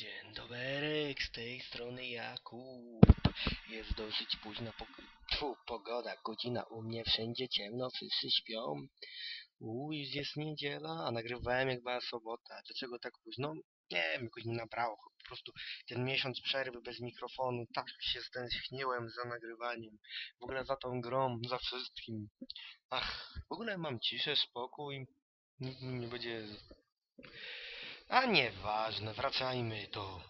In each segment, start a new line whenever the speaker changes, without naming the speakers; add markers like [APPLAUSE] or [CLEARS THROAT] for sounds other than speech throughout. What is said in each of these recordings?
Dzień dobry, z tej strony Jakub. Jest dosyć późna pog pogoda, godzina u mnie wszędzie ciemno, wszyscy śpią. Uuu, już jest niedziela, a nagrywałem jak była sobota. Dlaczego tak późno? Nie wiem, jakoś mi nabrało. Po prostu ten miesiąc przerwy bez mikrofonu, tak się stęskniłem za nagrywaniem. W ogóle za tą grą, za wszystkim. Ach, w ogóle mam ciszę, spokój. Nie będzie... A nieważne, wracajmy do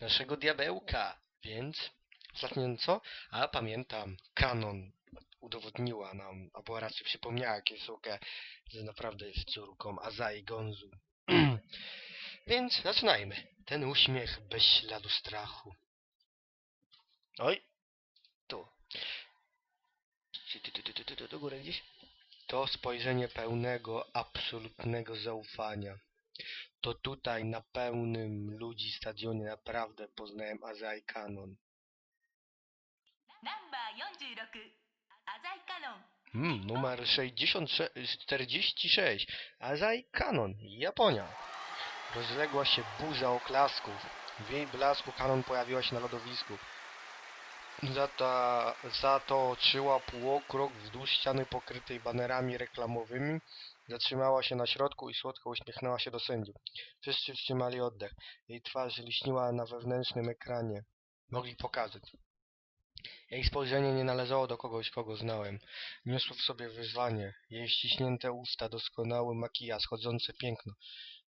naszego diabełka. Więc, ostatnio co? A pamiętam, Canon udowodniła nam, albo raczej przypomniała Kiesuke, że naprawdę jest córką Azai Gonzu. [CLEARS THROAT] Więc zaczynajmy. Ten uśmiech bez śladu strachu. Oj, tu. Czy ty, ty, ty, ty, ty, do góry gdzieś? to spojrzenie pełnego absolutnego zaufania. To tutaj na pełnym ludzi stadionie naprawdę poznałem Azai Kanon. Hmm, numer 66, 46 Azai Kanon, Japonia. Rozległa się burza oklasków. W jej blasku Kanon pojawiła się na lodowisku. Zata, zatoczyła półokrok wzdłuż ściany pokrytej banerami reklamowymi. Zatrzymała się na środku i słodko uśmiechnęła się do sędziów. Wszyscy wstrzymali oddech. Jej twarz liśniła na wewnętrznym ekranie. Mogli pokazać. Jej spojrzenie nie należało do kogoś, kogo znałem. Niosło w sobie wyzwanie. Jej ściśnięte usta, doskonały makijaż, chodzące piękno.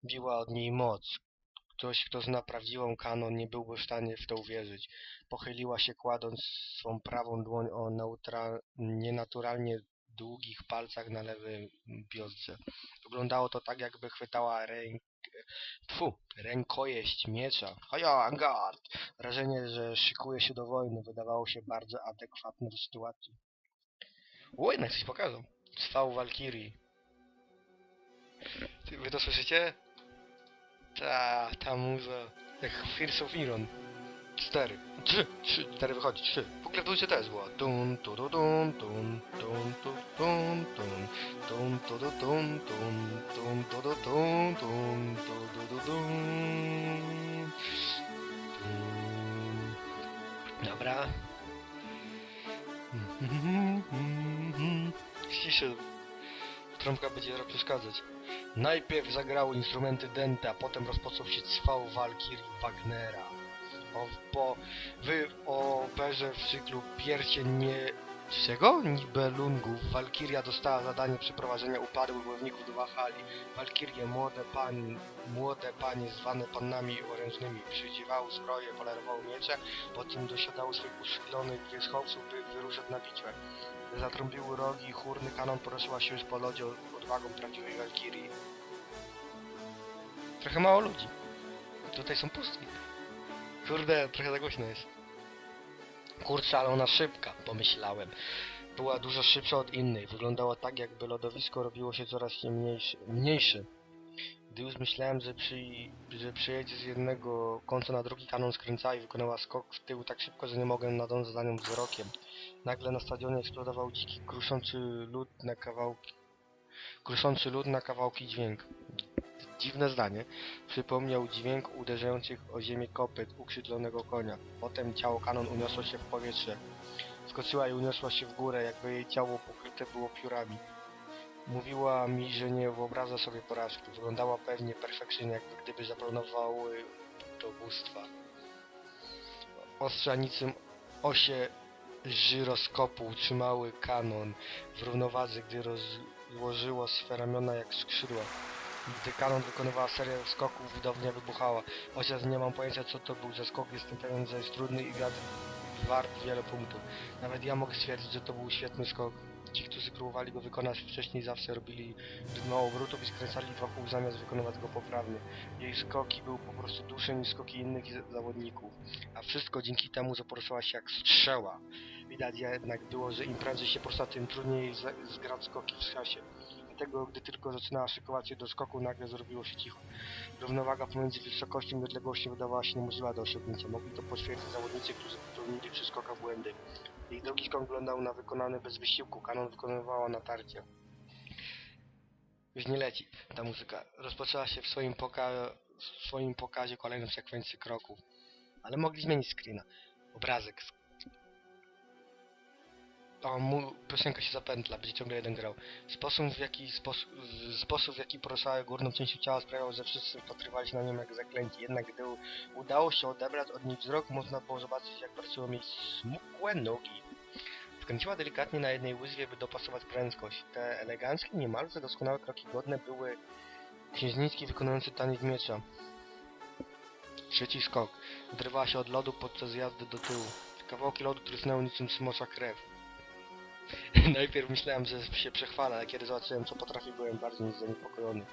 Biła od niej moc. Ktoś, kto zna prawdziwą kanon, nie byłby w stanie w to uwierzyć. Pochyliła się, kładąc swą prawą dłoń o neutra... nienaturalnie długich palcach na lewym biodrze. Wyglądało to tak, jakby chwytała ręk... Tfu, rękojeść miecza. Haja, angard! Wrażenie, że szykuje się do wojny, wydawało się bardzo adekwatne do sytuacji. O, jednak coś pokazał. Swał Walkirii. Wy to słyszycie? Ta, ta muza. Jak Fears of Iron. Cztery. Trzy, trzy, cztery wychodzi, trzy. W ogóle dwójce też było. Tun, tu, tu, tun, tun, tun, tu, tun, tun, tun, tu, tu, tun, tun, tun, tu, tu, tun, tun, tu, tu, tu, tun. Tun. Dobra. [LAUGHS] Ciszy. Trąbka będzie przeszkadzać. Najpierw zagrały instrumenty Denta, potem rozpoczął się cwał Walkirii Wagnera. O, po wy o w cyklu Pierścień nie... Czego? Nibelungów. Walkiria dostała zadanie przeprowadzenia upadłych wojowników do Wachali. Walkirie, młode panie, młode panie zwane pannami orężnymi, przydziewały zbroje, polerowały miecze, potem dosiadały swych uszyklonych wierzchowców, by wyruszać na bitwę. Zatrąbiły rogi, chórny kanon poruszyła się już po lodzie odwagą prawdziwej Walkirii. Trochę mało ludzi. Tutaj są pustki. Kurde, trochę za głośno jest. Kurczę, ale ona szybka, pomyślałem. Była dużo szybsza od innej. Wyglądała tak, jakby lodowisko robiło się coraz mniejsze. mniejsze. Gdy już myślałem, że, przy, że przyjedzie z jednego końca na drugi, kanon skręcała i wykonała skok w tył tak szybko, że nie mogłem nadążyć za nią wzrokiem. Nagle na stadionie eksplodował dziki, kruszący lód na kawałki... Kruszący lód na kawałki dźwięk. Dziwne zdanie. Przypomniał dźwięk uderzających o ziemię kopyt ukrzydlonego konia. Potem ciało kanon uniosło się w powietrze. Skoczyła i uniosła się w górę, jakby jej ciało pokryte było piórami. Mówiła mi, że nie wyobraża sobie porażki. Wyglądała pewnie perfekcyjnie, jakby gdyby zaplanowały to bóstwa. Ostrza niczym osie żyroskopu utrzymały kanon w równowadze, gdy rozłożyło swe ramiona jak skrzydła. Gdy kanon wykonywała serię skoków, widownia wybuchała. Chociaż nie mam pojęcia co to był za skok, jestem pewien, że jest trudny i wiatr wart wiele punktów. Nawet ja mogę stwierdzić, że to był świetny skok. Ci, którzy próbowali go wykonać wcześniej, zawsze robili zbyt mało obrotów i skręcali wokół zamiast wykonywać go poprawnie. Jej skoki były po prostu dłuższe niż skoki innych zawodników. A wszystko dzięki temu, że poruszyła się jak strzała. Widać jednak było, że im prędzej się porusza, tym trudniej zgrać skoki w czasie. Dlatego, gdy tylko zaczynała szykować się do skoku, nagle zrobiło się cicho. Równowaga pomiędzy wysokością i odległością wydawała się niemożliwa do osiągnięcia. Mogli to potwierdzić zawodnicy, którzy popełnili przy skokach błędy. Ich drugi skok wyglądał na wykonany bez wysiłku. Kanon wykonywała natarcie. Już nie leci ta muzyka. Rozpoczęła się w swoim poka w swoim pokazie kolejną sekwencję kroków. Ale mogli zmienić screena. Obrazek. O, mu, piosenka się zapętla, będzie ciągle jeden grał. Sposób w jaki, sposób, sposób, w jaki poruszały górną częścią ciała sprawiał, że wszyscy wpatrywali się na nią jak zaklęci. Jednak gdy udało się odebrać od niej wzrok, można było zobaczyć jak pracują jej smukłe nogi. Wkręciła delikatnie na jednej łyżwie, by dopasować prędkość. Te eleganckie, niemalże doskonałe kroki godne były księżniczki wykonujące taniec miecza. Trzeci skok. Odrywała się od lodu podczas jazdy do tyłu. Kawałki lodu trysnęły niczym smocza krew. [LAUGHS] Najpierw myślałem, że się przechwala, ale kiedy zobaczyłem co potrafi, byłem niż zaniepokojony.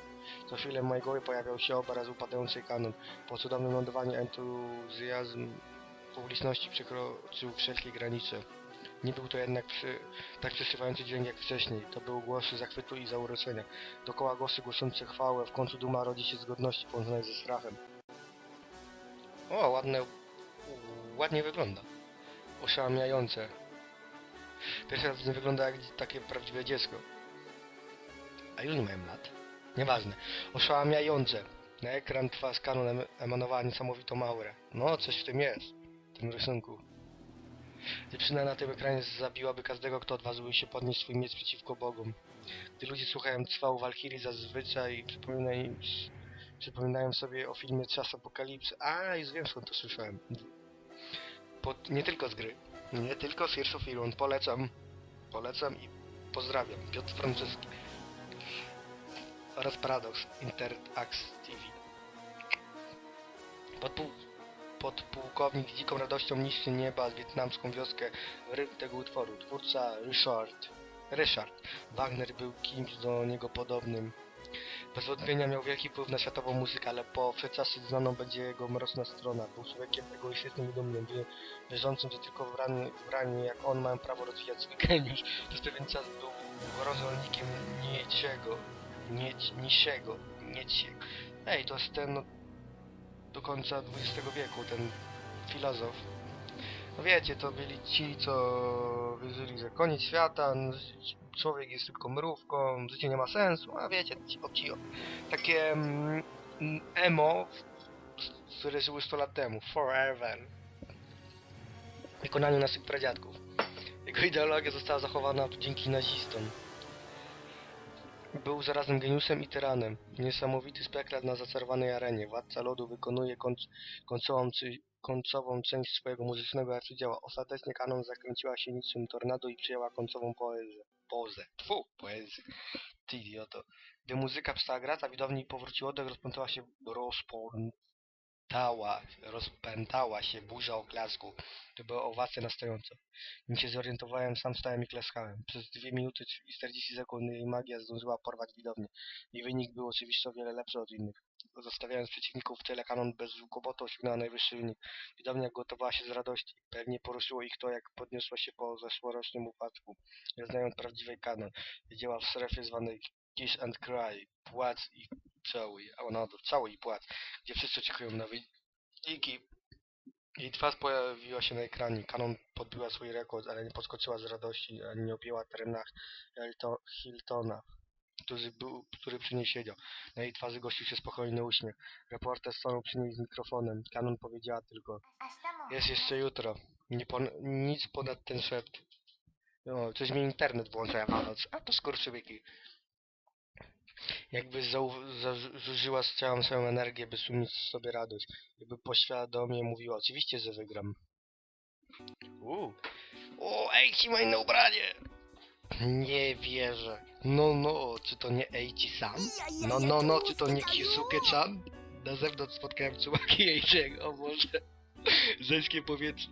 Co chwilę w mojej głowie pojawiał się obraz upadającej kanon. Po cudownym lądowaniu entuzjazm publiczności przekroczył wszelkie granice. Nie był to jednak przy, tak przeszywający dźwięk jak wcześniej. To były głosy zachwytu i zauroczenia. Dokoła głosy głoszące chwałę. W końcu duma rodzi się z godności połączonej ze strachem. O, ładne... Ładnie wygląda. Oszałamiające. Pierwszy raz wygląda jak takie prawdziwe dziecko. A ile nie mają lat? Nieważne. Oszałamiające. Na ekran twarz kanon em- emanowała niesamowitą aurę. No, coś w tym jest. W tym rysunku. Dziewczyna na tym ekranie zabiłaby każdego, kto odważyłby się podnieść swój miecz przeciwko bogom. Gdy ludzie słuchają cwał Walkirii zazwyczaj przypominają, przypominają sobie o filmie Czas Apokalipsy. A, już wiem skąd to słyszałem. Pod, nie tylko z gry. Nie tylko Heroes of Iron. Polecam. Polecam i pozdrawiam. Piotr Franceski. Oraz Paradox Interax TV. Podpół, podpułkownik z dziką radością niszczy nieba z wietnamską wioskę rytm tego utworu. Twórca Richard. Ryszard Wagner był kimś do niego podobnym. Bez wątpienia miał wielki wpływ na światową muzykę, ale po przeczasie znaną będzie jego mroczna strona. Był człowiekiem egoistycznym i dumnym, wie- wierzącym, że tylko wrani, wrani jak on mają prawo rozwijać swój geniusz. Przez pewien czas był rozolnikiem niczego, nieć, niczego, nieciego. Ej, to jest ten no, do końca XX wieku, ten filozof. No wiecie, to byli ci, co wierzyli, że koniec świata, n- człowiek jest tylko mrówką, życie nie ma sensu, a wiecie, ci, o, ci, o, takie mm, emo, które żyły 100 lat temu, forever, wykonaniu naszych pradziadków. Jego ideologia została zachowana dzięki nazistom. Był zarazem geniuszem i tyranem. Niesamowity spektakl na zaczarowanej arenie. Władca lodu wykonuje końc, końcową, końcową część swojego muzycznego arcydzieła. Ostatecznie kanon zakręciła się niczym tornado i przyjęła końcową poezję. Pozę. Tfu, poezję. Ty idioto. Gdy muzyka przestała grać, a widowni powrócił oddech, rozpętała się rozpętała, rozpętała się burza oklasku. To była owacja na stojąco. Nim się zorientowałem, sam stałem i klaskałem. Przez 2 minuty i 40 sekund jej magia zdążyła porwać widownię. Jej wynik był oczywiście o wiele lepszy od innych. Zostawiając przeciwników w tyle, kanon bez kłopotu osiągnęła najwyższy wynik. Widownia gotowała się z radości. Pewnie poruszyło ich to, jak podniosła się po zeszłorocznym upadku. Znając prawdziwej kanon. Wiedziała w strefie zwanej Kiss and Cry. Płacz i cały, a ona cały i płacz. Gdzie wszyscy czekają na wyniki. Jej twarz pojawiła się na ekranie. Canon podbiła swój rekord, ale nie podskoczyła z radości, ani nie objęła Hilto- Hiltona, który, był, który przy niej siedział. Na jej twarzy gościł się spokojny uśmiech. Reporter stanął przy niej z mikrofonem. Canon powiedziała tylko, jest jeszcze jutro. Pon nic ponad ten szept. O, coś mi internet włącza noc. A to skurczybyki. Jakby zużyła z całą swoją energię, by sumieć sobie radość. Jakby poświadomie mówiła, oczywiście, że wygram. Uuu. O, ej, ci moje na ubranie! Nie wierzę. No, no, czy to nie Eichi sam? No, no, no, czy to nie Kisuke-chan? Na zewnątrz spotkałem czułaki Eichiego, [LAUGHS] o Boże. Rześkie powietrze,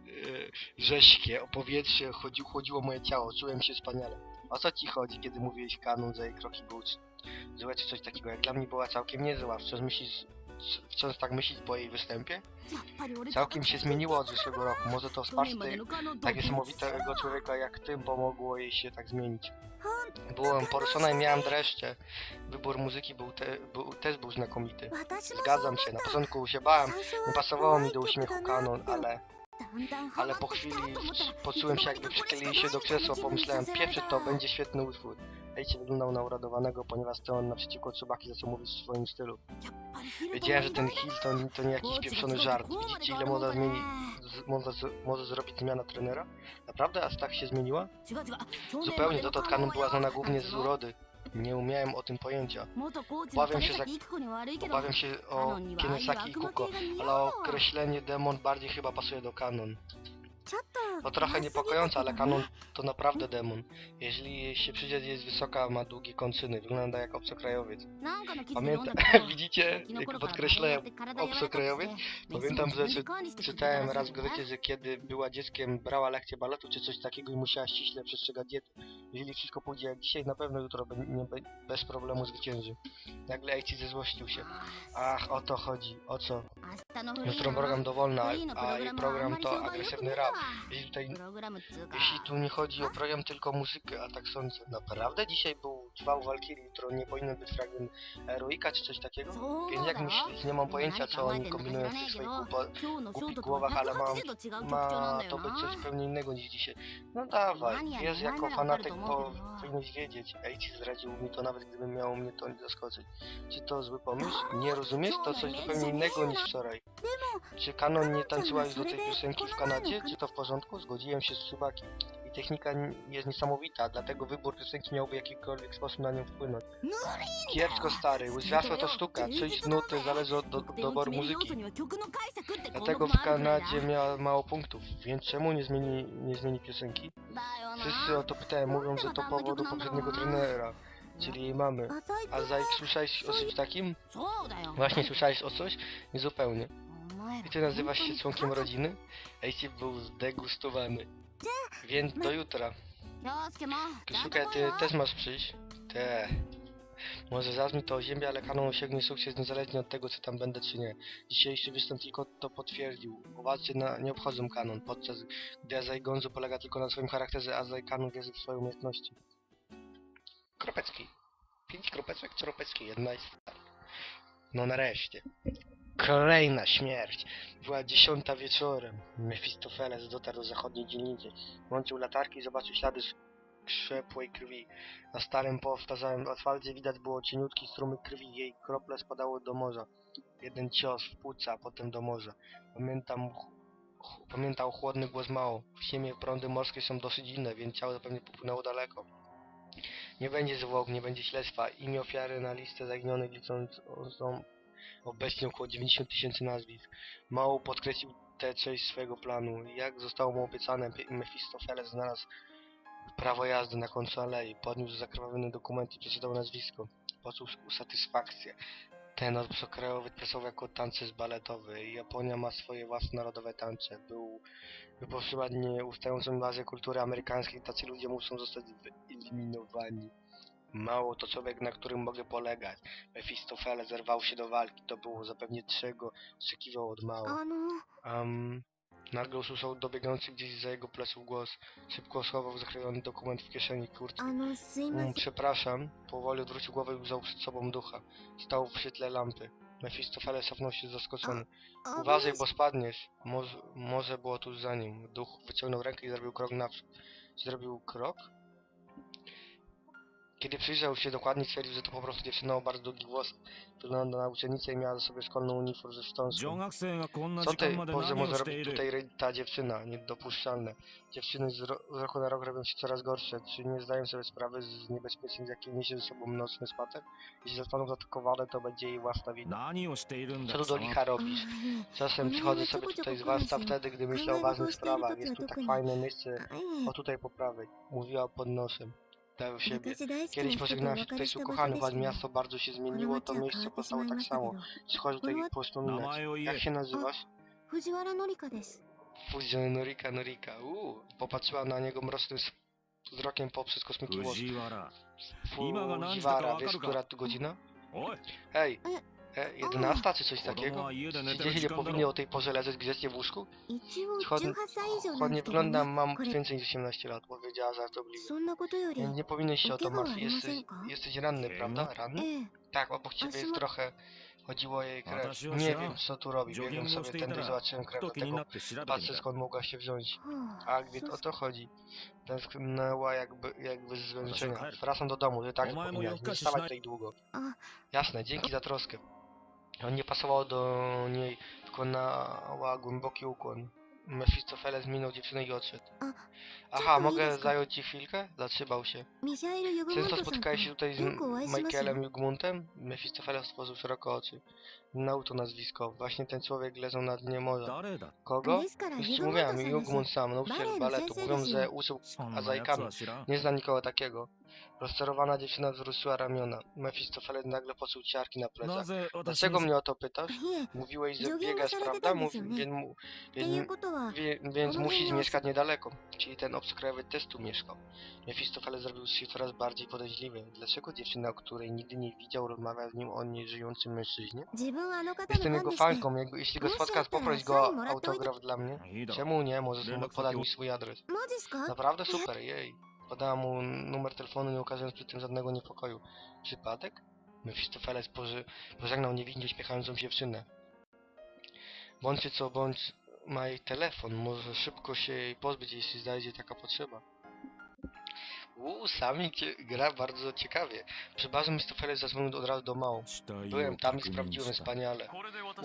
rześkie, o powietrze chodzi, chodziło moje ciało, czułem się wspaniale. O co ci chodzi, kiedy mówiłeś kanon, że jej kroki były złe czy coś takiego? Jak dla mnie była całkiem niezła. Wciąż myślisz, wciąż tak myślisz po jej występie? Całkiem się zmieniło od zeszłego roku. Może to wsparcie tak niesamowitego człowieka jak ty pomogło jej się tak zmienić. Byłem poruszona i miałem dreszcze. Wybór muzyki był, te, był też był znakomity. Zgadzam się, na początku się bałem, nie pasowało mi do uśmiechu kanon, ale, ale po chwili poczułem się jakby przykleili się do krzesła, pomyślałem, pierwszy to będzie świetny utwór. Ejcie wyglądał na uradowanego, ponieważ stał on naprzeciwko Tsubaki, co mówić w swoim stylu. Wiedziałem, że ten Hilton to nie jakiś pieprzony żart. Widzicie, ile moda zmieni, może, z, może zrobić zmiana trenera? Naprawdę aż tak się zmieniła? Zupełnie, dotąd Kanon była znana głównie z urody. Nie umiałem o tym pojęcia. Obawiam się, za... Obawiam się o Kenesaki i Kuko, ale określenie demon bardziej chyba pasuje do kanon.
Co
to?
No trochę
niepokojąca, ale kanon to naprawdę demon. Jeśli się przyjrzeć, jest wysoka, ma długie kończyny, wygląda jak obcokrajowiec. Pamiętam, [LAUGHS] widzicie, jak
podkreślę
obcokrajowiec? Pamiętam, że czy, czytałem raz w gazecie, że kiedy była dzieckiem, brała lekcję baletu czy coś takiego i musiała ściśle przestrzegać diety. Jeżeli wszystko pójdzie jak dzisiaj, na pewno jutro be, nie, bez problemu zwycięży. Nagle Ejci zezłościł się. Ach, o to chodzi, o co? Jutro program Dowolna, a jej program to agresywny rap. Jeśli, tutaj, jeśli tu nie chodzi o program, tylko muzykę, a tak sądzę. Naprawdę dzisiaj był dwa Walkirii, którą nie powinny być fragment Ruika czy coś takiego? Więc jak myślisz? Nie mam pojęcia, co oni kombinują w swoich głupo- głupich głowach, ale mam, ma to być coś zupełnie innego niż dzisiaj. No dawaj, wiesz, jako fanatyk po, powinieneś wiedzieć. ci zdradził mi to, nawet gdyby miało mnie to zaskoczyć. Czy to zły pomysł? Nie rozumiesz? To coś zupełnie innego niż wczoraj. Czy Kanon nie tańczyła już do tej piosenki w Kanadzie? Czy to w porządku? Zgodziłem się z Tsubaki technika jest niesamowita, dlatego wybór piosenki miałby w jakikolwiek sposób na nią wpłynąć. Kiepsko stary, zwiastła to sztuka, czyjś nuty zależy od do, doboru muzyki. Dlatego w Kanadzie miała mało punktów, więc czemu nie zmieni, nie zmieni piosenki? Wszyscy o to pytają, mówią, że to powodu poprzedniego trenera czyli jej mamy. A Zajk, słyszałeś o czymś takim? Właśnie słyszałeś o coś?
Niezupełnie.
I ty nazywasz się członkiem rodziny? A był zdegustowany. Więc do jutra.
Krzysiukę,
ty też masz przyjść. Te. Może zazmij to ziemia, ale kanon osiągnie sukces niezależnie od tego, co tam będę czy nie. Dzisiejszy występ tylko to potwierdził. Owacje na, nie obchodzą kanon, podczas gdy Azaj Gonzu polega tylko na swoim charakterze, a Azaj kanon wierzy w swoje umiejętności. Kropecki. Pięć kropeczek, czy ropeczki, jedna jest. No nareszcie. Kolejna śmierć. Była dziesiąta wieczorem. Mefistofeles dotarł do zachodniej dzielnicy. Włączył latarki i zobaczył ślady krzepłej krwi. Na starym powtarzałym asfalcie widać było cieniutki strumyk krwi. Jej krople spadały do morza. Jeden cios w płuca, potem do morza. Pamiętam, pamiętał chłodny głos mało. W ziemię prądy morskie są dosyć inne, więc ciało zapewne popłynęło daleko. Nie będzie zwłok, nie będzie śledztwa. Imię ofiary na listę zaginionych licząc są obecnie około 90 tysięcy nazwisk. Mało podkreślił tę część swojego planu. Jak zostało mu obiecane, Mefistofeles znalazł prawo jazdy na końcu alei. Podniósł zakrwawiony dokument i przeczytał nazwisko. Poczuł usatysfakcję. Ten obcokrajowy pracował jako tancerz baletowy. Japonia ma swoje własne narodowe tańce. Był wypośród nieustającą inwazję kultury amerykańskiej. Tacy ludzie muszą zostać wyeliminowani. Mało to człowiek, na którym mogę polegać. Mefistofele zerwał się do walki. To było zapewnie czego oczekiwał od
mała.
Um, nagle usłyszał dobiegający gdzieś za jego pleców głos. Szybko schował zakrojony dokument w kieszeni kurtki.
Um,
przepraszam. Powoli odwrócił głowę i wziął przed sobą ducha. Stał w świetle lampy. Mefistofele cofnął się zaskoczony. Uważaj, bo spadniesz. Może, może było tu za nim. Duch wyciągnął rękę i zrobił krok naprzód. Zrobił krok? Kiedy przyjrzał się dokładnie, stwierdził, że to po prostu dziewczyna o bardzo długi głos. Wygląda na uczennicę i miała ze sobie szkolną uniform ze
wstążką.
Co ty, Boże, może robić tutaj ta dziewczyna? Niedopuszczalne. Dziewczyny z, ro z roku na rok robią się coraz gorsze. Czy nie zdają sobie sprawy z niebezpieczeństw, jakie niesie ze sobą nocny spacer? Jeśli zostaną zaatakowane, to będzie jej własna wina. Co tu do licha robisz? Czasem przychodzę sobie tutaj, zwłaszcza wtedy, gdy myślę o ważnych sprawach. Jest tu tak fajne miejsce, o tutaj po prawej. Mówiła pod nosem
wpadają w siebie.
Kiedyś pożegnałem się tutaj z ukochanym,
ale
miasto bardzo się zmieniło, to miejsce pozostało tak samo. Przychodzę tutaj wspominać. Jak się nazywasz?
Fujiwara Norika des.
Fujiwara Norika Norika, uuu. Popatrzyła na niego mrocznym wzrokiem poprzez
kosmyki Fujiwara,
wiesz która tu godzina? Hej, E, 11czy coś takiego? Czy dzieci nie powinny o tej porze leżeć grzecznie w łóżku?
Chodnie,
wyglądam, mam więcej niż 18 lat, powiedziała żartobliwie. Nie powinieneś się o to martwić, jesteś, jesteś ranny, prawda? Ranny? Tak, obok ciebie jest trochę... Chodziło o jej krew. Nie wiem, co tu robi. Biegłem sobie tędy, zobaczyłem krew, dlatego patrzę, skąd mogła się wziąć. A gdy o to chodzi? Tęsknęła jakby, jakby z zmęczenia. Wracam do domu, że tak zapomniałeś. Nie
stawać
tutaj długo. Jasne, dzięki za troskę. On nie pasował do niej, tylko nała głęboki ukłon. Mefistofeles minął dziewczynę i odszedł. Aha, mogę zająć ci chwilkę? Zatrzymał się. Często spotkałeś się tutaj z Michaelem Jugmuntem? Mefistofeles otworzył szeroko oczy. Znał to nazwisko. Właśnie ten człowiek leżał na dnie morza. Kogo? Już ci mówiłem, Jugmund sam, no,
nauczyciel
baletu. Mówią, że uczył
azajkami.
Nie zna nikogo takiego. Rozczarowana dziewczyna wzruszyła ramiona. Mefistofeles nagle poczuł ciarki na
な
plecach.
ぜ私
Dlaczego
に
mnie o to pytasz?
いえ
Mówiłeś, że
Jogging
biegasz,
されて
prawda?
たんで
Mów,
すよね。
więc, mu-
っていう
więc,
ことは
wie, więc
Ono
musisz
nie
mieszkać niedaleko. Czyli ten obcokrajowy też tu mieszkał. Mefistofeles zrobił się coraz bardziej podejrzliwy. Dlaczego dziewczyna, o której nigdy nie widział, rozmawia z nim o nieżyjącym mężczyźnie?
自分あの方の
Jestem
ファン
jego
でして
fanką. Jakby, jeśli go
Muszę
spotkasz,
teraz
poproś go
sam
o
morat to
autograf dla mnie.
いいだろ
Czemu nie? Możesz
連
mu
絡
podać
先を
mi swój adres.
マジっすか
Naprawdę super, jej. podała mu numer telefonu, nie okazując przy tym żadnego niepokoju. Przypadek? Mefistofeles poży- pożegnał niewinnie uśmiechającą się dziewczynę. Bądźcie co bądź ma jej telefon, może szybko się jej pozbyć, jeśli znajdzie taka potrzeba. Uuu, sami gra bardzo ciekawie. Przy bazu Mefistofeles zadzwonił od razu do Mao. Byłem tam i sprawdziłem wspaniale.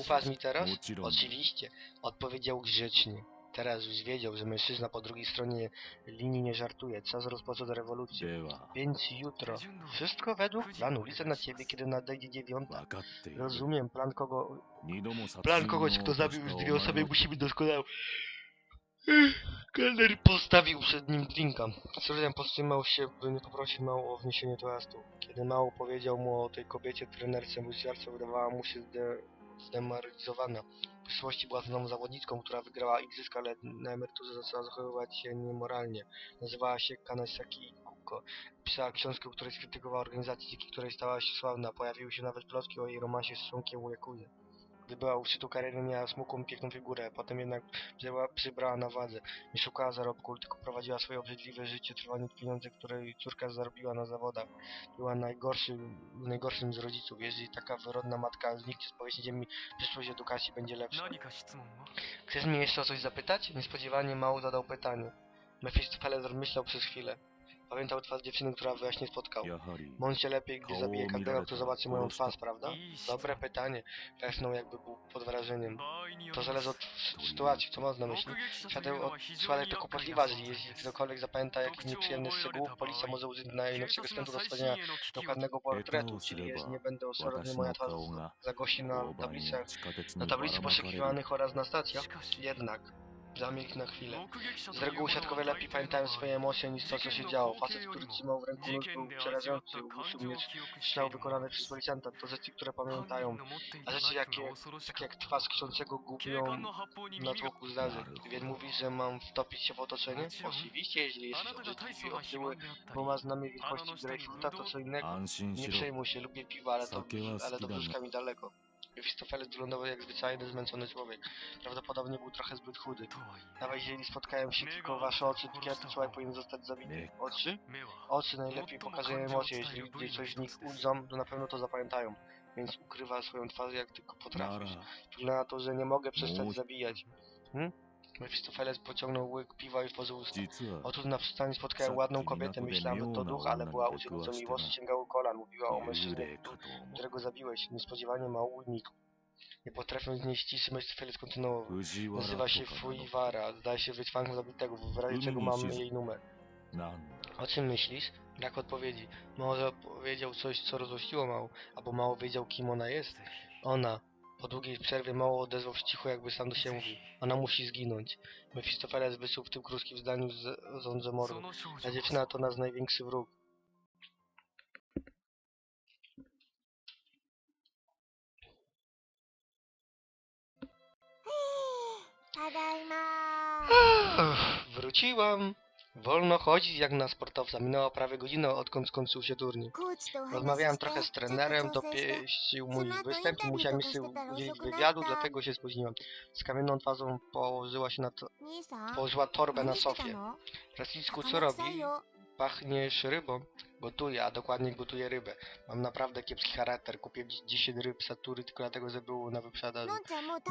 Ufasz mi teraz? Oczywiście, odpowiedział grzecznie. Teraz już wiedział, że mężczyzna po drugiej stronie linii nie żartuje. Czas rozpocząć rewolucję.
Była.
Więc jutro. Wszystko według planu. Liczę na ciebie, kiedy nadejdzie dziewiąta. Rozumiem, plan kogo... Plan kogoś, kto zabił już dwie osoby, musi być doskonały. Kelner postawił przed nim drinka. Serdecznie powstrzymał się, by nie poprosił Mao o wniesienie toastu. Kiedy Mao powiedział mu o tej kobiecie trenerce, musiarce wydawała mu się zde zdemoralizowana. W przyszłości była znaną zawodniczką, która wygrała igrzyska, ale na emeryturze zaczęła zachowywać się niemoralnie. Nazywała się Kanesaki Kuko. Pisała książkę, w której skrytykowała organizację, dzięki której stała się sławna. Pojawiły się nawet plotki o jej romansie z członkiem Yakuzy. Gdy była u szczytu kariery miała smukłą, piękną figurę, potem jednak przybrała, przybrała na wadze. Nie szukała zarobku, tylko prowadziła swoje obrzydliwe życie, trwanie pieniądze, które jej córka zarobiła na zawodach. Była najgorszym, najgorszym z rodziców. Jeżeli taka wyrodna matka zniknie z powierzchni ziemi, przyszłość edukacji będzie lepsza.
No,
Chcesz mnie jeszcze o coś zapytać? Niespodziewanie Mał zadał pytanie. Mephistopheles myślał przez chwilę. Pamiętał twarz dziewczyny, która wyjaśnie spotkał.
Bądź
się lepiej, gdy zabije każdego, kto zobaczy moją twarz, prawda? Dobre pytanie. Kresnął jakby był pod wrażeniem. To zależy od sytuacji, co masz
na
myśli. Świateł od
składek
to kłopotliwa
rzecz.
Jeśli ktokolwiek zapamięta jakiś nieprzyjemny szczegół, policja może użyć najnowszego sprzętu do stworzenia dokładnego portretu, czyli jeśli nie będę ostrożny, moja twarz zagości na
tablicach,
na tablicy poszukiwanych oraz na stacjach. Jednak zamilkł na chwilę. Z reguły
siatkowie
lepiej pamiętają swoje emocje niż to, co się działo. Facet, który trzymał w ręku nóż, był przerażający.
Umuszył mieć
strzał wykonany przez policjanta. To rzeczy, które pamiętają. A rzeczy, jakie, tak jak twarz
krzącego gubią
na tłoku zdarzeń. Więc mówi, że mam wtopić się w otoczenie? Oczywiście, jeśli jest obrzydliwy
i otyły,
bo masz na
mnie
wielkości grejpfruta, to co innego. Nie przejmuj się, lubię piwa, ale to, ale to brzuszka mi daleko. Mefistofeles wylądował jak zwyczajny, zmęczony człowiek. Prawdopodobnie był trochę zbyt chudy. Nawet jeśli spotkają się tylko wasze oczy, kiedy człowiek powinien zostać zabity. Oczy? Oczy najlepiej pokazują emocje. Jeśli ludzie coś z nich ulżą, to na pewno to zapamiętają. Więc ukrywa swoją twarz jak tylko potrafisz. Wygląda na to, że nie mogę przestać zabijać. Hmm? Mefistofeles pociągnął łyk piwa i włożył usta. Otóż na przystani spotkałem ładną kobietę, myślałem, że to duch, ale była uczennicą miłości, sięgały kolan, mówiła o mężczyźnie, którego zabiłeś. Niespodziewanie mały nikł. Nie potrafiąc znieść ciszy, Mefistofeles kontynuował. Nazywa się Fuiwara, zdaje się być fanką zabitego, w razie czego
mamy
jej numer. O czym myślisz? Brak odpowiedzi. Może powiedział coś, co rozłościło Mał, albo Mało wiedział, kim ona jest. Ona, po długiej przerwie mało odezwał się cicho, jakby sam do siebie mówił. Ona musi zginąć. Mefistofeles wysłuchał w tym krótkim zdaniu z ządze. Ta dziewczyna to nasz największy wróg. [GASPS] Tadajma! Wróciłam! Wolno chodzić jak na sportowca. Minęła prawie godzina odkąd skończył się turniej. Rozmawiałem trochę z trenerem, dopieścił mój występ i musiałem
się
udzielić wywiadu, dlatego się spóźniłem. Z kamienną twarzą położyła się na to... położyła torbę na sofie. Rasicku, co robi? pachniesz rybą? Gotuję, a dokładnie gotuję rybę. Mam naprawdę kiepski charakter. Kupię 10 ryb Satury tylko dlatego, że było na wyprzedaży. No,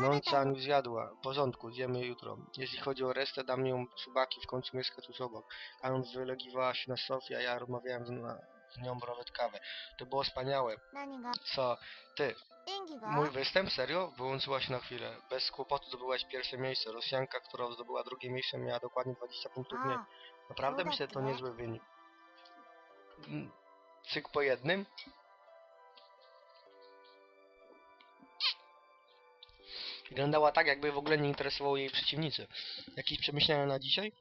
Noncan
już zjadła. W porządku, zjemy jutro. Jeśli chodzi o resztę, dam ją subaki, w końcu mieszka tuż obok. Kanon wylegiwała się na Sofia, ja rozmawiałem z, na, z nią brować kawę. To było wspaniałe. Co? Ty. Mój występ? Serio? Wyłączyła się na chwilę. Bez kłopotu zdobyłaś pierwsze miejsce. Rosjanka, która zdobyła drugie miejsce, miała dokładnie 20 punktów mniej.
あ
Naprawdę
Cuda,
myślę, że to
nie?
niezły wynik. Mm, Cyk po jednym. Wyglądała tak, jakby w ogóle nie interesowało jej przeciwnicy. Jakieś przemyślenia na dzisiaj?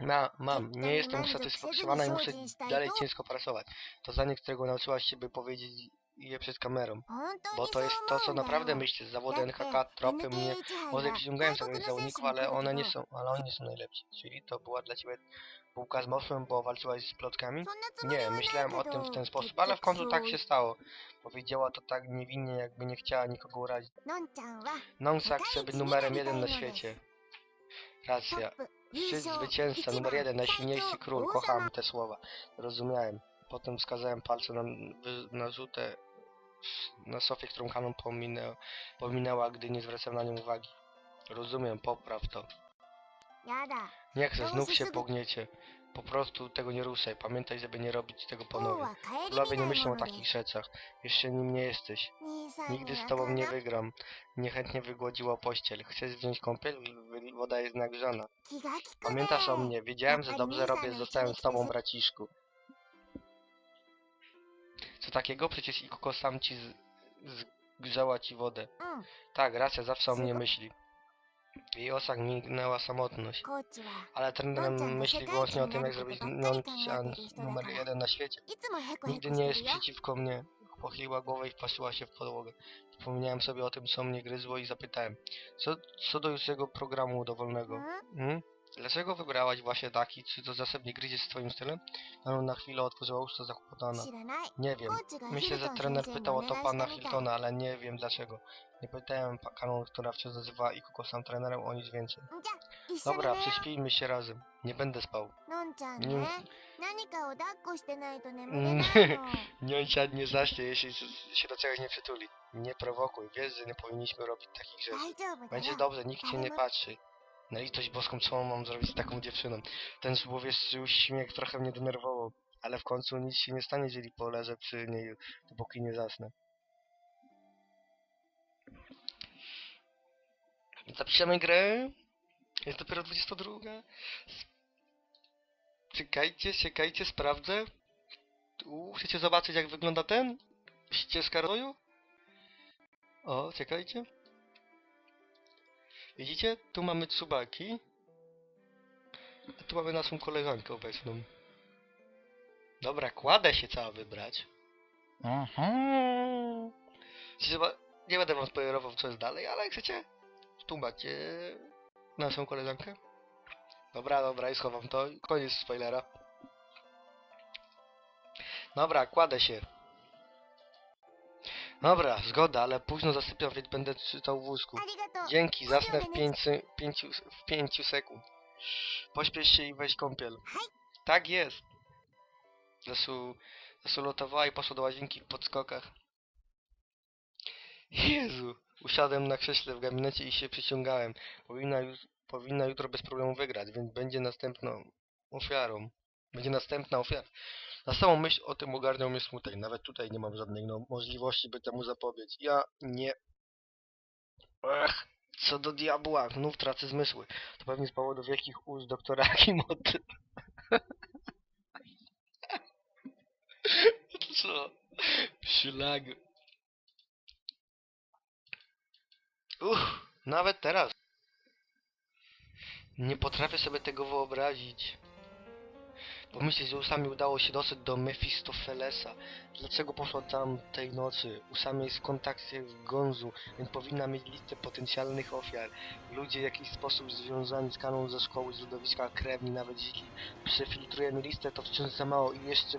Ma, mam. Nie jestem usatysfakcjonowana i muszę dalej ciężko pracować. To zdanie, którego nauczyłaś się by powiedzieć je przed kamerą. Bo to jest to, co naprawdę myślicie. Zawody NHK, tropy mnie może przyciągają sobie zawodników, ale one nie są, ale oni są najlepsi. Czyli to była dla ciebie bułka z mosłem, bo walczyłaś z plotkami? Nie, myślałem o tym w ten sposób, ale w końcu tak się stało. Powiedziała to tak niewinnie, jakby nie chciała nikogo urazić. Nonsak chce być numerem jeden na świecie. Racja.
Wszyscy
zwycięzca, numer jeden, najsilniejszy król. Kocham te słowa. Rozumiałem. Potem wskazałem palcem na, na rzutę na Sofię, którą Kanon pominę, pominęła, gdy nie zwracałem na nią uwagi. Rozumiem, popraw to. Nie chcę, znów się pogniecie. Po prostu tego nie ruszaj. Pamiętaj, żeby nie robić tego ponownie. Królowie nie myślą o takich rzeczach. Jeszcze nim nie jesteś. Nigdy z tobą nie wygram. Niechętnie wygłodziła pościel. Chcesz wziąć kąpiel? Woda jest nagrzana. Pamiętasz o mnie. Wiedziałem, że dobrze robię. Zostałem z tobą, braciszku. Co takiego? Przecież Ikko sam ci z... zgrzała ci wodę. Tak, racja zawsze o mnie myśli. W jej osach mignęła samotność. Ale trener myśli wyłącznie o tym, jak zrobić
Noncian
numer jeden na świecie. Nigdy nie jest przeciwko mnie. Pochyliła głowę i wpatrzyła się w podłogę. Wspomniałem sobie o tym, co mnie gryzło i zapytałem. Co, co do już jego programu dowolnego? Hmm? Dlaczego wybrałaś właśnie taki? Czy to zasadnie gryzie z twoim stylem? Ano na chwilę otworzyła usta zakłopotana. Nie wiem. Myślę, że trener pytał o to pana Hiltona, ale nie wiem dlaczego. Nie pytałem Kanon, która wciąż nazywa Ikuko sam trenerem o nic więcej. Dobra, prześpijmy się razem. Nie będę spał. Nie. Nie zaśnie, [LAUGHS] jeśli się do czegoś nie przytuli. Nie prowokuj, wiesz, że nie powinniśmy robić takich rzeczy. Będzie dobrze, nikt cię nie patrzy. Na litość boską, co mam zrobić z taką dziewczyną? Ten złowieszczy uśmiech trochę mnie denerwował, ale w końcu nic się nie stanie, jeżeli poleżę przy niej, dopóki nie zasnę. Zapiszemy grę. Jest dopiero 22. S- Czekajcie, czekajcie, sprawdzę. Tu chcecie zobaczyć jak wygląda ten? Ścieżka rozwoju? O, czekajcie. Widzicie? Tu mamy Tsubaki. A tu mamy naszą koleżankę obecną. Dobra, kładę się cała wybrać. Aha. Nie będę wam spoilerował co jest dalej, ale jak chcecie, tu macie naszą koleżankę. Dobra, dobra, i schowam to. Koniec spoilera. Dobra, kładę się. Dobra, zgoda, ale późno zasypiam, więc będę czytał w łóżku. Dzięki, zasnę w pięciu, w pięciu sekund. Pośpiesz się i weź kąpiel. Tak jest. Zasu, zasulotowała i poszła do łazienki w podskokach. Jezu! Usiadłem na krześle w gabinecie i się przyciągałem. Powinna, powinna jutro bez problemu wygrać, więc będzie następną ofiarą. Będzie następna ofiara. Na samą myśl o tym ogarniał mnie smutek. Nawet tutaj nie mam żadnej no, możliwości, by temu zapobiec. Ja nie... Ech. Co do diabła, znów tracę zmysły. To pewnie z powodu wielkich ust doktora Akimoty. [LAUGHS] Co? Szlag. Uff, nawet teraz. Nie potrafię sobie tego wyobrazić. Pomyśleć, że usami udało się dostać do Mefistofelesa. Dlaczego poszła tam tej nocy? Usami jest w kontakcie z Gonzu, więc powinna mieć listę potencjalnych ofiar. Ludzie w jakiś sposób związani z kaną ze szkoły, z środowiska krewni, nawet jeśli przefiltrujemy listę, to wciąż za mało i jeszcze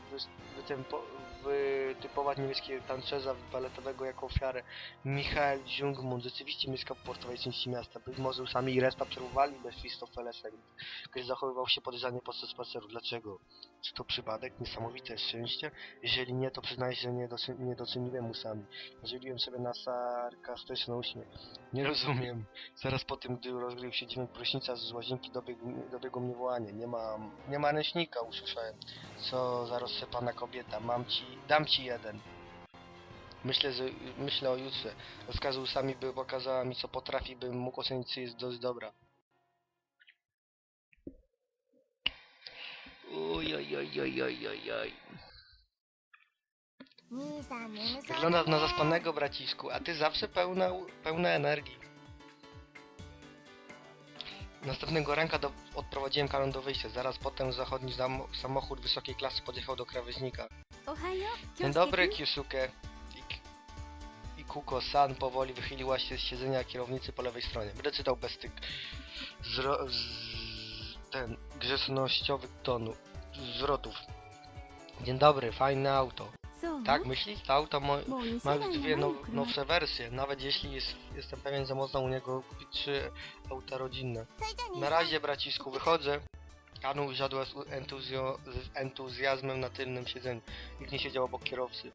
wytypować niemieckiego tancerza baletowego jako ofiarę. Michael Jungmund rzeczywiście mieszka w portowej części miasta. Być może sami i reszta przerwali bez Christofelesa, gdyż zachowywał się podejrzanie podczas spaceru. Dlaczego? Czy to przypadek? Niesamowite szczęście? Jeżeli nie, to przyznaj, że nie, docy- nie doceniłem usami. Pozwoliłem sobie na sarkastyczny uśmiech. Nie rozumiem. Zaraz po tym, gdy rozgrył się dźwięk prysznica z łazienki dobiegł, dobiegło mnie wołanie. Nie mam, nie ma nęśnika, usłyszałem. Co za rozsypana kobieta. Mam ci, dam ci jeden. Myślę, że, myślę o jutrze. Rozkazy usami by pokazała mi, co potrafi, bym mógł ocenić, czy jest dość dobra. Oj, oj, oj, oj, oj, oj, oj. Wyglądasz na zaspanego braciszku, a ty zawsze pełna, pełna energii. Następnego ranka do, odprowadziłem Kanon do wyjścia. Zaraz potem zachodni samochód wysokiej klasy podjechał do krawężnika. Dzień dobry, Kyusuke. I, i Kuko-san powoli wychyliła się z siedzenia kierownicy po lewej stronie. Będę czytał bez tych... Z, ten... grzecznościowych tonu... zwrotów. Dzień dobry, fajne auto. Tak, myśli? To auto mo ma już dwie nowsze wersje, nawet jeśli jest, jestem pewien, że można u niego kupić trzy auta rodzinne. Na razie, bracisku, wychodzę. Anu wsiadła z, entuzjo z entuzjazmem na tylnym siedzeniu. Nikt nie siedział obok kierowcy.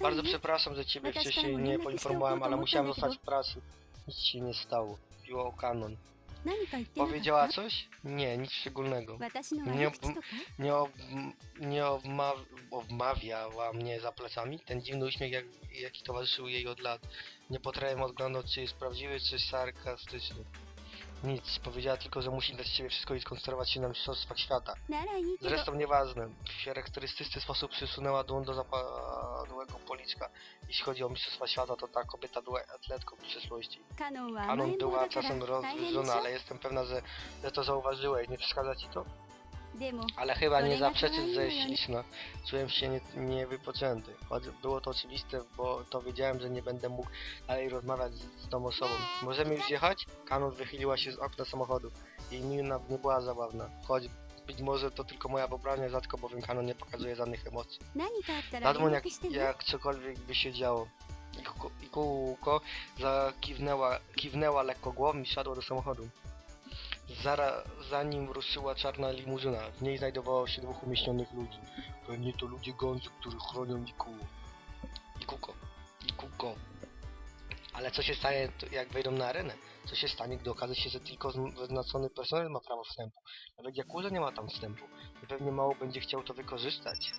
Bardzo przepraszam, że ciebie wcześniej nie poinformowałem, ale musiałem zostać w pracy. Nic się nie stało. Biło o kanon. Powiedziała coś? Nie, nic szczególnego. Nie,
ob,
nie, ob, nie, obma, obmawiała mnie za plecami. Ten dziwny uśmiech, jak, jaki towarzyszył jej od lat. Nie potrafiłem odglądać, czy jest prawdziwy, czy sarkastyczny. Nic, powiedziała tylko, że musi dać z siebie wszystko i skoncentrować się na mistrzostwach świata. Zresztą nieważne, w charakterystyczny sposób przysunęła dłoń do zapadłego policzka. Jeśli chodzi o mistrzostwa świata, to ta kobieta była atletką w przyszłości. Anon była czasem
rozróżona,
ale jestem pewna, że, że to zauważyłeś, nie przeszkadza ci to? Ale chyba nie zaprzeczyć, że śliczna. Czułem się niewypoczęty. Nie. Choć było to oczywiste, bo to wiedziałem, że nie będę mógł dalej rozmawiać z, z tą osobą. Możemy już jechać? Kanon wychyliła się z okna samochodu. Jej mina nie była zabawna. Choć być może to tylko moja poprawnia rzadko, bowiem kanon nie pokazuje żadnych emocji.
Zadmon
jak, jak cokolwiek by się działo. I, i kółko zakiwnęła kiwnęła lekko głową i siadła do samochodu. Zara, zanim ruszyła czarna limuzyna, w niej znajdowało się dwóch umieśnionych ludzi. Pewnie to ludzie gąsy, którzy chronią Ikuło. Ikuko. Ikuko. Ale co się stanie, jak wejdą na arenę? Co się stanie, gdy okaże się, że tylko wyznaczony personel ma prawo wstępu? Nawet Yakuza nie ma tam wstępu. I pewnie mało będzie chciał to wykorzystać.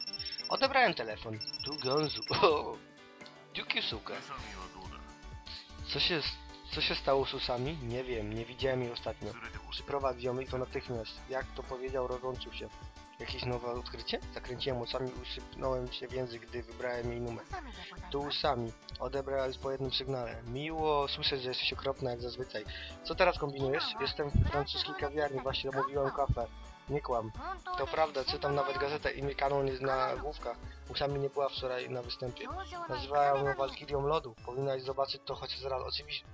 Odebrałem telefon. Tu Gonzu. [LAUGHS] O, Yuki-suka. Co się, co się stało z usami? Nie wiem, nie widziałem jej ostatnio. Przyprowadź ją i to natychmiast. Jak to powiedział, rozłączył się. Jakieś nowe odkrycie? Zakręciłem oczami i usypnąłem się w język, gdy wybrałem jej numer. Tu usami. Odebrał po jednym sygnale. Miło, słyszę, że jesteś okropna jak zazwyczaj. Co teraz kombinujesz? Jestem w francuskiej kawiarni, właśnie domówiłem kawę. Nie kłam. To prawda, czytam nawet gazetę i Mikanon jest na główkach. Usami nie była wczoraj na występie.
Nazywałem
ją Walkirią Lodu. Powinnaś zobaczyć to choć zaraz. Oczywiście...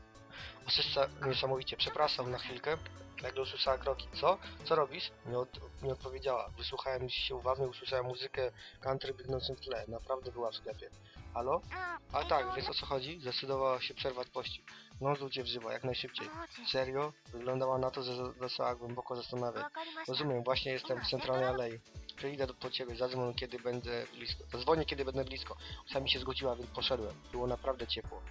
Osysa niesamowicie, przepraszam na chwilkę. Nagle usłyszała kroki. Co? Co robisz? Nie, od, nie odpowiedziała. Wysłuchałem się uważnie, usłyszałem muzykę country biegnącą w tle. Naprawdę była w sklepie. Halo? A tak, więc o co chodzi? Zdecydowała się przerwać pościg. Gonzu cię wzywa, jak najszybciej. Serio? Wyglądała na to, że zaczęła głęboko zastanawiać. Rozumiem, właśnie jestem w centralnej alei. Przyjdę po ciebie, zadzwonię kiedy będę blisko. Zadzwonię kiedy będę blisko. Sami się zgodziła, więc poszedłem. Było naprawdę ciepło.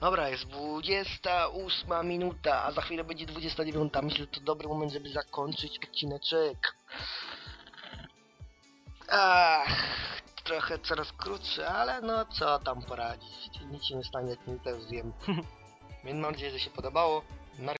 Dobra, jest 28 minuta, a za chwilę będzie 29. Myślę, że to dobry moment, żeby zakończyć odcineczek. Ach, trochę coraz krótszy, ale no co tam poradzić. Nic się nie stanie, jak nie też zjem. [LAUGHS] Więc mam nadzieję, że się podobało.